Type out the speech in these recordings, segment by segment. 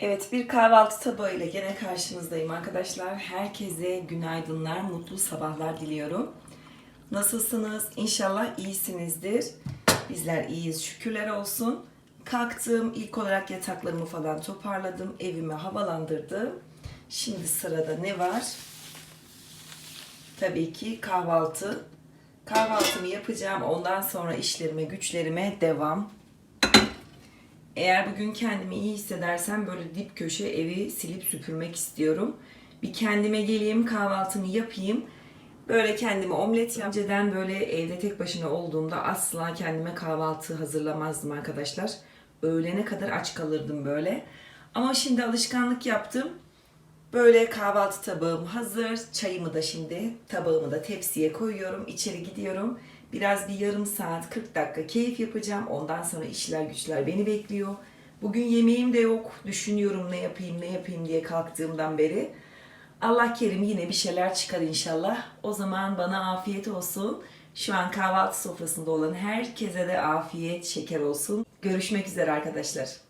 Evet bir kahvaltı tabağıyla gene karşınızdayım arkadaşlar. Herkese günaydınlar, mutlu sabahlar diliyorum. Nasılsınız? İnşallah iyisinizdir. Bizler iyiyiz şükürler olsun. Kalktım ilk olarak yataklarımı falan toparladım. Evimi havalandırdım. Şimdi sırada ne var? Tabii ki kahvaltı. Kahvaltımı yapacağım. Ondan sonra işlerime, güçlerime devam. Eğer bugün kendimi iyi hissedersem böyle dip köşe evi silip süpürmek istiyorum. Bir kendime geleyim, kahvaltımı yapayım. Böyle kendime omlet yap. Önceden böyle evde tek başına olduğumda asla kendime kahvaltı hazırlamazdım arkadaşlar. Öğlene kadar aç kalırdım böyle. Ama şimdi alışkanlık yaptım. Böyle kahvaltı tabağım hazır. Çayımı da şimdi tabağımı da tepsiye koyuyorum. İçeri gidiyorum. Biraz bir yarım saat 40 dakika keyif yapacağım. Ondan sonra işler güçler beni bekliyor. Bugün yemeğim de yok. Düşünüyorum ne yapayım ne yapayım diye kalktığımdan beri. Allah kerim yine bir şeyler çıkar inşallah. O zaman bana afiyet olsun. Şu an kahvaltı sofrasında olan herkese de afiyet, şeker olsun. Görüşmek üzere arkadaşlar.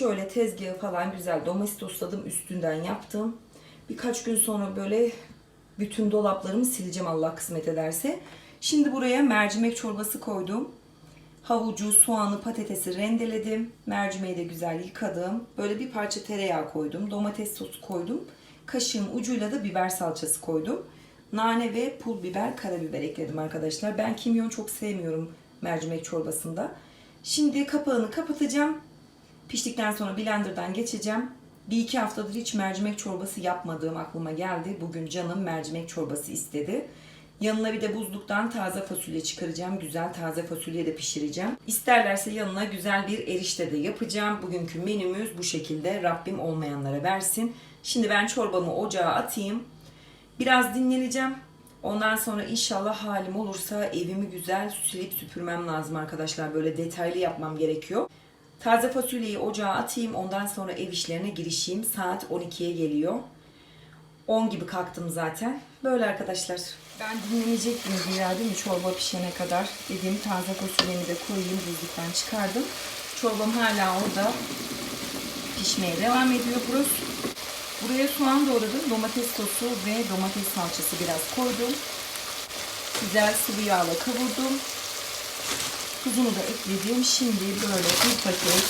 Şöyle tezgahı falan güzel domastosladım üstünden yaptım. Birkaç gün sonra böyle bütün dolaplarımı sileceğim Allah kısmet ederse. Şimdi buraya mercimek çorbası koydum. Havucu, soğanı, patatesi rendeledim. Mercimeği de güzel yıkadım. Böyle bir parça tereyağı koydum. Domates sosu koydum. Kaşığın ucuyla da biber salçası koydum. Nane ve pul biber, karabiber ekledim arkadaşlar. Ben kimyon çok sevmiyorum mercimek çorbasında. Şimdi kapağını kapatacağım. Piştikten sonra blenderdan geçeceğim. Bir iki haftadır hiç mercimek çorbası yapmadığım aklıma geldi. Bugün canım mercimek çorbası istedi. Yanına bir de buzluktan taze fasulye çıkaracağım. Güzel taze fasulye de pişireceğim. İsterlerse yanına güzel bir erişte de yapacağım. Bugünkü menümüz bu şekilde. Rabbim olmayanlara versin. Şimdi ben çorbamı ocağa atayım. Biraz dinleneceğim. Ondan sonra inşallah halim olursa evimi güzel silip süpürmem lazım arkadaşlar. Böyle detaylı yapmam gerekiyor. Taze fasulyeyi ocağa atayım. Ondan sonra ev işlerine girişeyim. Saat 12'ye geliyor. 10 gibi kalktım zaten. Böyle arkadaşlar. Ben dinlenecektim güya değil mi? Çorba pişene kadar. Dediğim taze fasulyemi de koyayım. Buzluktan çıkardım. Çorbam hala orada pişmeye devam ediyor. Burası Buraya soğan doğradım. Domates sosu ve domates salçası biraz koydum. Güzel sıvı yağla kavurdum. Tuzunu da ekledim. Şimdi böyle bir paket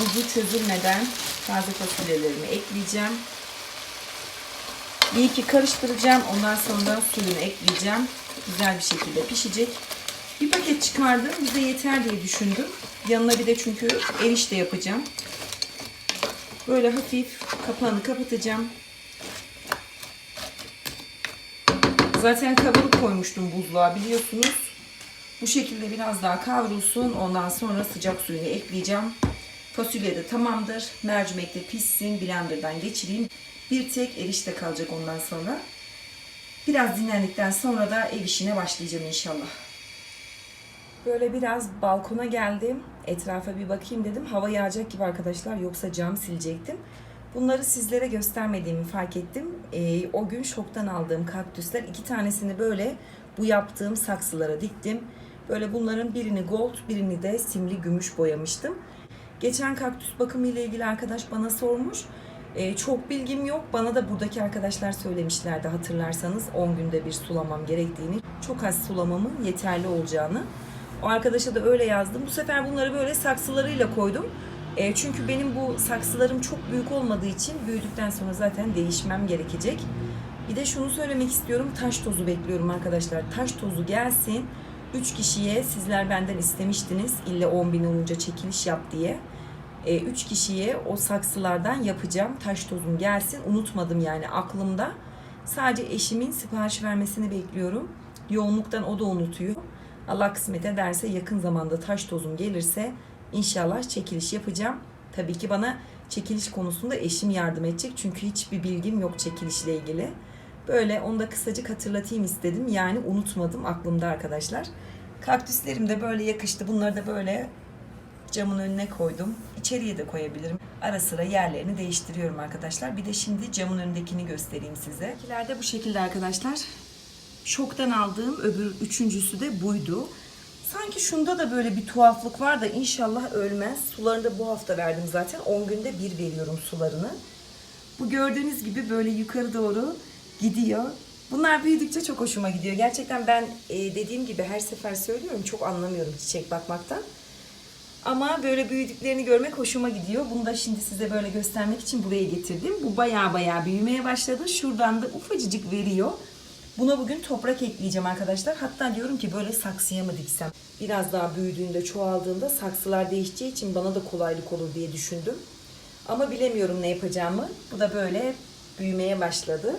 buzu çözülmeden taze fasulyelerimi ekleyeceğim. Bir iki karıştıracağım. Ondan sonra suyunu ekleyeceğim. Güzel bir şekilde pişecek. Bir paket çıkardım. Bize yeter diye düşündüm. Yanına bir de çünkü erişte yapacağım. Böyle hafif kapağını kapatacağım. Zaten kavurup koymuştum buzluğa biliyorsunuz. Bu şekilde biraz daha kavrulsun. Ondan sonra sıcak suyunu ekleyeceğim. Fasulye de tamamdır. Mercimek de pişsin. Blenderdan geçireyim. Bir tek erişte kalacak ondan sonra. Biraz dinlendikten sonra da ev işine başlayacağım inşallah. Böyle biraz balkona geldim. Etrafa bir bakayım dedim. Hava yağacak gibi arkadaşlar. Yoksa cam silecektim. Bunları sizlere göstermediğimi fark ettim. Ee, o gün şoktan aldığım kaktüsler. iki tanesini böyle bu yaptığım saksılara diktim. Böyle bunların birini gold, birini de simli gümüş boyamıştım. Geçen kaktüs bakımı ile ilgili arkadaş bana sormuş. Ee, çok bilgim yok. Bana da buradaki arkadaşlar söylemişlerdi hatırlarsanız 10 günde bir sulamam gerektiğini. Çok az sulamamın yeterli olacağını. O arkadaşa da öyle yazdım. Bu sefer bunları böyle saksılarıyla koydum. E, çünkü benim bu saksılarım çok büyük olmadığı için büyüdükten sonra zaten değişmem gerekecek. Bir de şunu söylemek istiyorum. Taş tozu bekliyorum arkadaşlar. Taş tozu gelsin. 3 kişiye sizler benden istemiştiniz. İlle 10 bin olunca çekiliş yap diye. 3 kişiye o saksılardan yapacağım. Taş tozum gelsin. Unutmadım yani aklımda. Sadece eşimin sipariş vermesini bekliyorum. Yoğunluktan o da unutuyor. Allah kısmet ederse yakın zamanda taş tozum gelirse inşallah çekiliş yapacağım. Tabii ki bana çekiliş konusunda eşim yardım edecek. Çünkü hiçbir bilgim yok çekilişle ilgili. Böyle onu da kısacık hatırlatayım istedim. Yani unutmadım aklımda arkadaşlar. Kaktüslerim de böyle yakıştı. Bunları da böyle camın önüne koydum. İçeriye de koyabilirim. Ara sıra yerlerini değiştiriyorum arkadaşlar. Bir de şimdi camın önündekini göstereyim size. İkilerde bu şekilde arkadaşlar. Şoktan aldığım öbür üçüncüsü de buydu. Sanki şunda da böyle bir tuhaflık var da inşallah ölmez. Sularını da bu hafta verdim zaten. 10 günde bir veriyorum sularını. Bu gördüğünüz gibi böyle yukarı doğru gidiyor. Bunlar büyüdükçe çok hoşuma gidiyor. Gerçekten ben e, dediğim gibi her sefer söylüyorum çok anlamıyorum çiçek bakmaktan. Ama böyle büyüdüklerini görmek hoşuma gidiyor. Bunu da şimdi size böyle göstermek için buraya getirdim. Bu baya baya büyümeye başladı. Şuradan da ufacıcık veriyor. Buna bugün toprak ekleyeceğim arkadaşlar. Hatta diyorum ki böyle saksıya mı diksem? Biraz daha büyüdüğünde, çoğaldığında saksılar değişeceği için bana da kolaylık olur diye düşündüm. Ama bilemiyorum ne yapacağımı. Bu da böyle büyümeye başladı.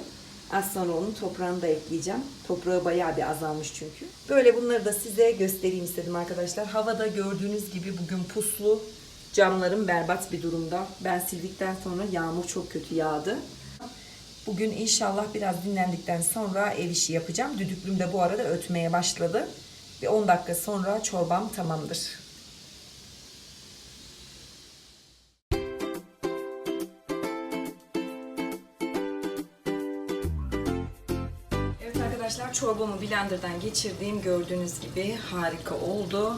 Az sonra onun toprağını da ekleyeceğim. Toprağı bayağı bir azalmış çünkü. Böyle bunları da size göstereyim istedim arkadaşlar. Havada gördüğünüz gibi bugün puslu. Camlarım berbat bir durumda. Ben sildikten sonra yağmur çok kötü yağdı. Bugün inşallah biraz dinlendikten sonra ev işi yapacağım. Düdüklüm de bu arada ötmeye başladı. Bir 10 dakika sonra çorbam tamamdır. Çorbamı blenderdan geçirdiğim gördüğünüz gibi harika oldu.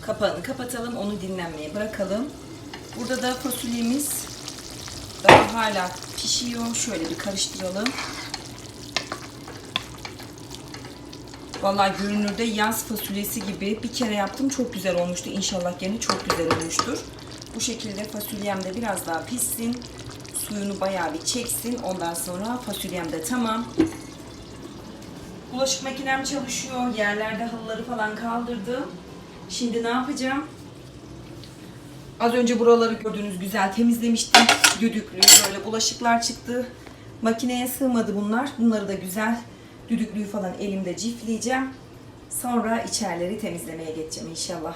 Kapağını kapatalım, onu dinlenmeye bırakalım. Burada da fasulyemiz daha hala pişiyor. Şöyle bir karıştıralım. Vallahi görünürde yaz fasulyesi gibi bir kere yaptım çok güzel olmuştu. İnşallah gene çok güzel olmuştur. Bu şekilde fasulyem de biraz daha pişsin. Suyunu bayağı bir çeksin. Ondan sonra fasulyem de tamam. Bulaşık makinem çalışıyor. Yerlerde halıları falan kaldırdım. Şimdi ne yapacağım? Az önce buraları gördüğünüz güzel temizlemiştim. Düdüklü böyle bulaşıklar çıktı. Makineye sığmadı bunlar. Bunları da güzel düdüklüyü falan elimde cifleyeceğim. Sonra içerileri temizlemeye geçeceğim inşallah.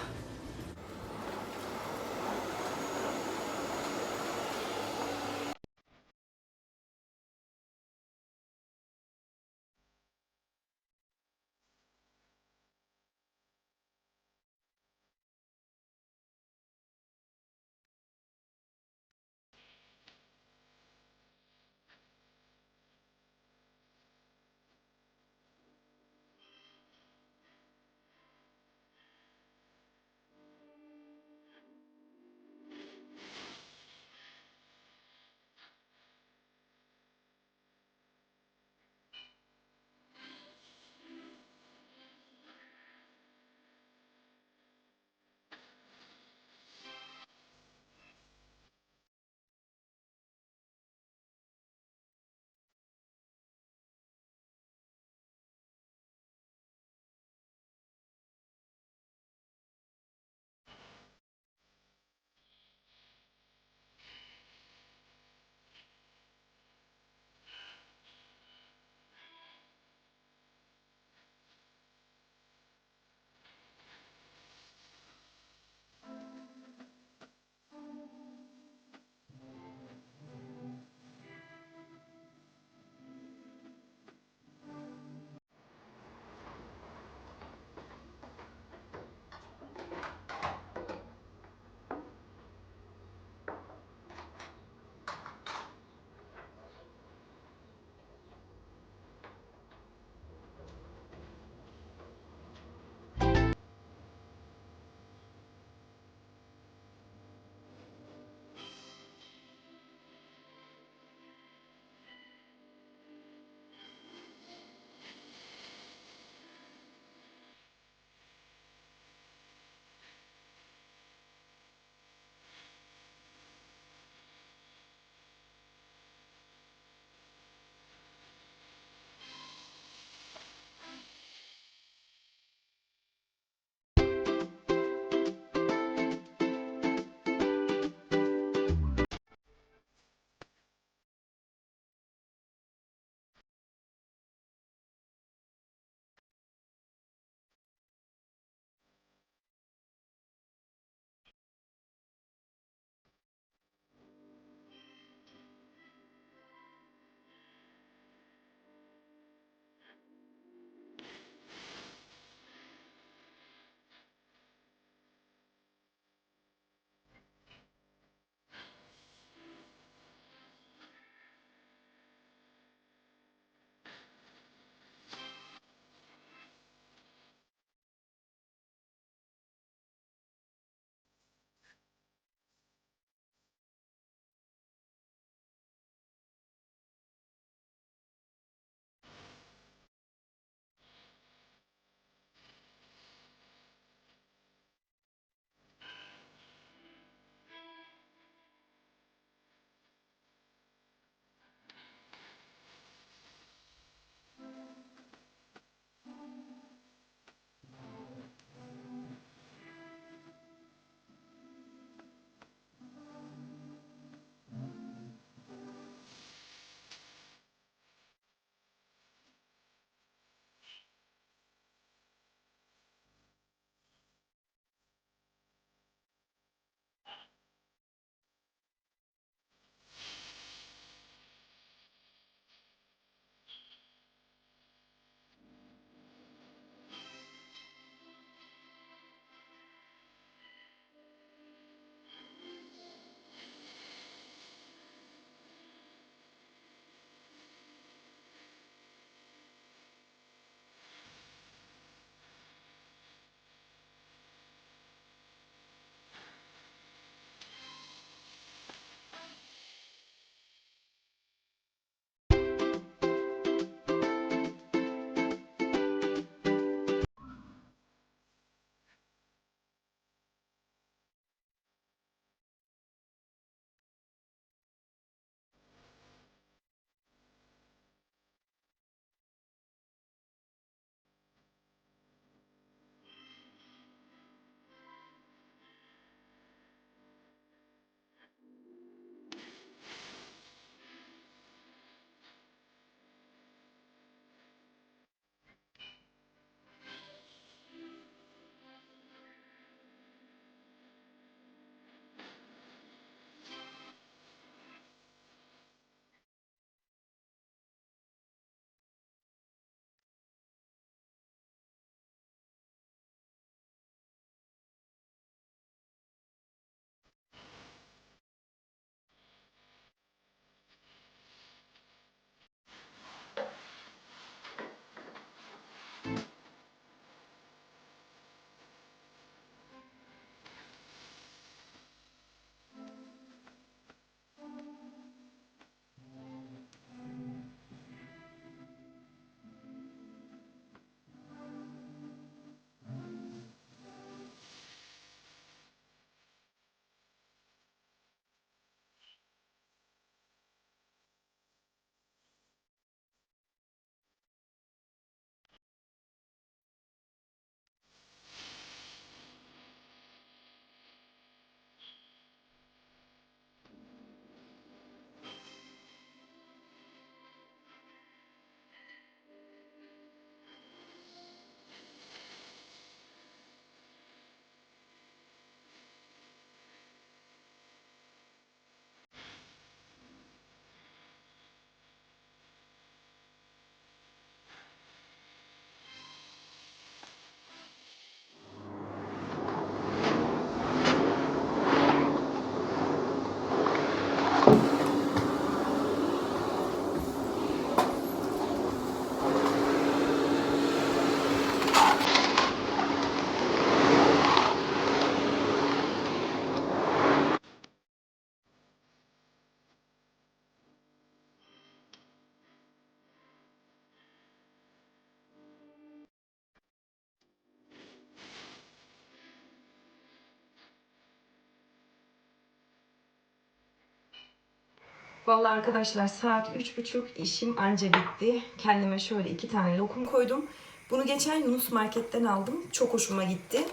Vallahi arkadaşlar saat üç buçuk işim anca bitti. Kendime şöyle iki tane lokum koydum. Bunu geçen Yunus Market'ten aldım. Çok hoşuma gitti.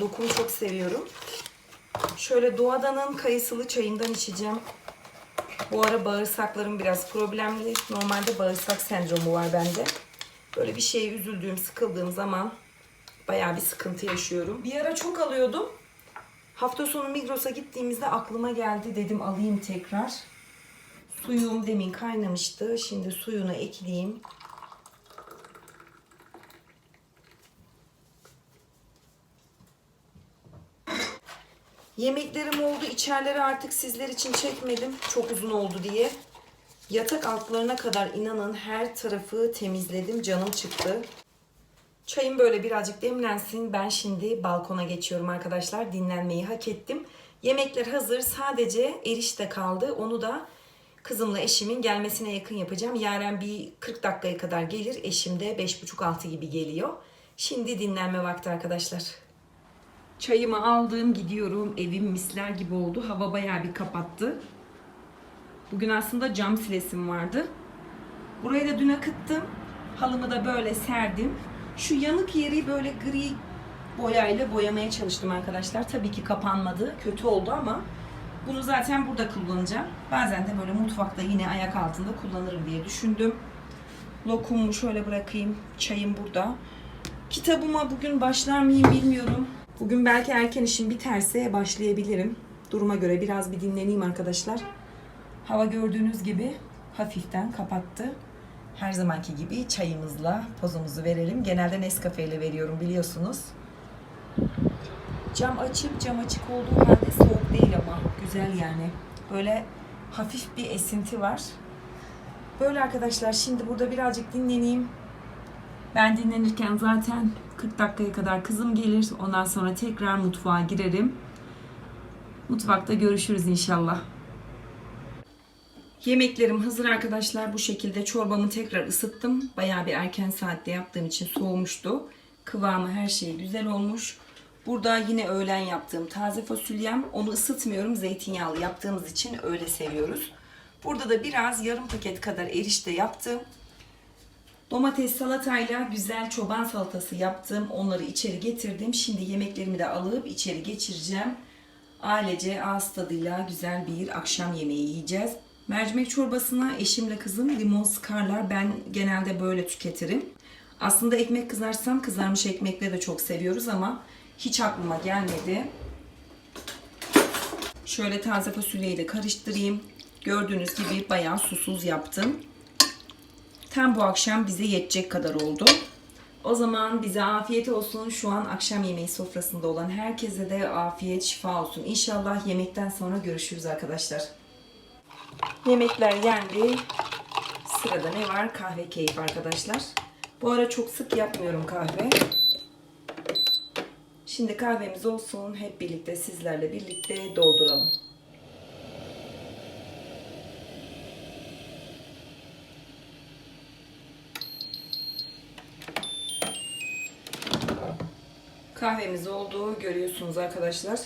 Lokum çok seviyorum. Şöyle doğadanın kayısılı çayından içeceğim. Bu ara bağırsaklarım biraz problemli. Normalde bağırsak sendromu var bende. Böyle bir şeye üzüldüğüm, sıkıldığım zaman bayağı bir sıkıntı yaşıyorum. Bir ara çok alıyordum. Hafta sonu Migros'a gittiğimizde aklıma geldi. Dedim alayım tekrar. Suyum demin kaynamıştı. Şimdi suyunu ekleyeyim. Yemeklerim oldu. İçerileri artık sizler için çekmedim. Çok uzun oldu diye. Yatak altlarına kadar inanın her tarafı temizledim. Canım çıktı. Çayım böyle birazcık demlensin. Ben şimdi balkona geçiyorum arkadaşlar. Dinlenmeyi hak ettim. Yemekler hazır. Sadece erişte kaldı. Onu da kızımla eşimin gelmesine yakın yapacağım. Yaren bir 40 dakikaya kadar gelir. Eşim de 5.30-6 gibi geliyor. Şimdi dinlenme vakti arkadaşlar. Çayımı aldım gidiyorum. Evim misler gibi oldu. Hava bayağı bir kapattı. Bugün aslında cam silesim vardı. Burayı da dün akıttım. Halımı da böyle serdim. Şu yanık yeri böyle gri boyayla boyamaya çalıştım arkadaşlar. Tabii ki kapanmadı. Kötü oldu ama bunu zaten burada kullanacağım. Bazen de böyle mutfakta yine ayak altında kullanırım diye düşündüm. Lokumumu şöyle bırakayım. Çayım burada. Kitabıma bugün başlar mıyım bilmiyorum. Bugün belki erken işim biterse başlayabilirim. Duruma göre biraz bir dinleneyim arkadaşlar. Hava gördüğünüz gibi hafiften kapattı. Her zamanki gibi çayımızla pozumuzu verelim. Genelde Nescafe ile veriyorum biliyorsunuz. Cam açık, cam açık olduğu halde soğuk değil ama güzel yani. Böyle hafif bir esinti var. Böyle arkadaşlar şimdi burada birazcık dinleneyim. Ben dinlenirken zaten 40 dakikaya kadar kızım gelir. Ondan sonra tekrar mutfağa girerim. Mutfakta görüşürüz inşallah. Yemeklerim hazır arkadaşlar. Bu şekilde çorbamı tekrar ısıttım. Bayağı bir erken saatte yaptığım için soğumuştu. Kıvamı her şey güzel olmuş. Burada yine öğlen yaptığım taze fasulyem. Onu ısıtmıyorum. Zeytinyağlı yaptığımız için öyle seviyoruz. Burada da biraz yarım paket kadar erişte yaptım. Domates salatayla güzel çoban salatası yaptım. Onları içeri getirdim. Şimdi yemeklerimi de alıp içeri geçireceğim. Ailece ağız tadıyla güzel bir akşam yemeği yiyeceğiz. Mercimek çorbasına eşimle kızım limon sıkarlar. Ben genelde böyle tüketirim. Aslında ekmek kızarsam kızarmış ekmekle de çok seviyoruz ama hiç aklıma gelmedi. Şöyle taze fasulyeyi de karıştırayım. Gördüğünüz gibi bayağı susuz yaptım. Tam bu akşam bize yetecek kadar oldu. O zaman bize afiyet olsun. Şu an akşam yemeği sofrasında olan herkese de afiyet, şifa olsun. İnşallah yemekten sonra görüşürüz arkadaşlar. Yemekler yendi. Sırada ne var? Kahve keyif arkadaşlar. Bu ara çok sık yapmıyorum kahve. Şimdi kahvemiz olsun. Hep birlikte sizlerle birlikte dolduralım. Kahvemiz oldu. Görüyorsunuz arkadaşlar.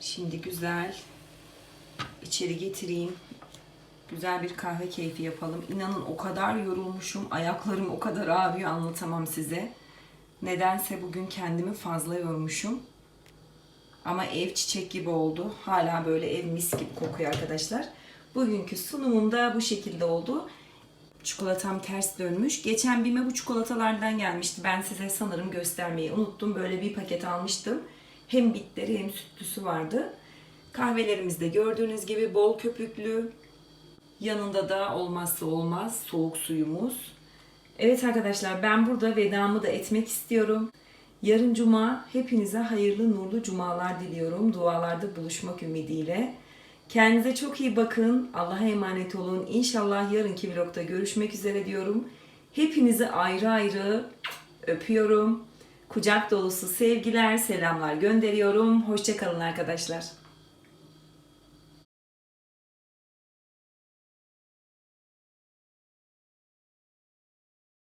Şimdi güzel içeri getireyim. Güzel bir kahve keyfi yapalım. İnanın o kadar yorulmuşum. Ayaklarım o kadar ağrıyor anlatamam size. Nedense bugün kendimi fazla yormuşum. Ama ev çiçek gibi oldu. Hala böyle ev mis gibi kokuyor arkadaşlar. Bugünkü sunumum da bu şekilde oldu. Çikolatam ters dönmüş. Geçen Bime bu çikolatalardan gelmişti. Ben size sanırım göstermeyi unuttum. Böyle bir paket almıştım. Hem bitleri hem sütlüsü vardı. Kahvelerimiz de gördüğünüz gibi bol köpüklü. Yanında da olmazsa olmaz soğuk suyumuz. Evet arkadaşlar ben burada vedamı da etmek istiyorum. Yarın cuma hepinize hayırlı nurlu cumalar diliyorum. Dualarda buluşmak ümidiyle. Kendinize çok iyi bakın. Allah'a emanet olun. İnşallah yarınki vlogda görüşmek üzere diyorum. Hepinizi ayrı ayrı öpüyorum. Kucak dolusu sevgiler, selamlar gönderiyorum. Hoşçakalın arkadaşlar.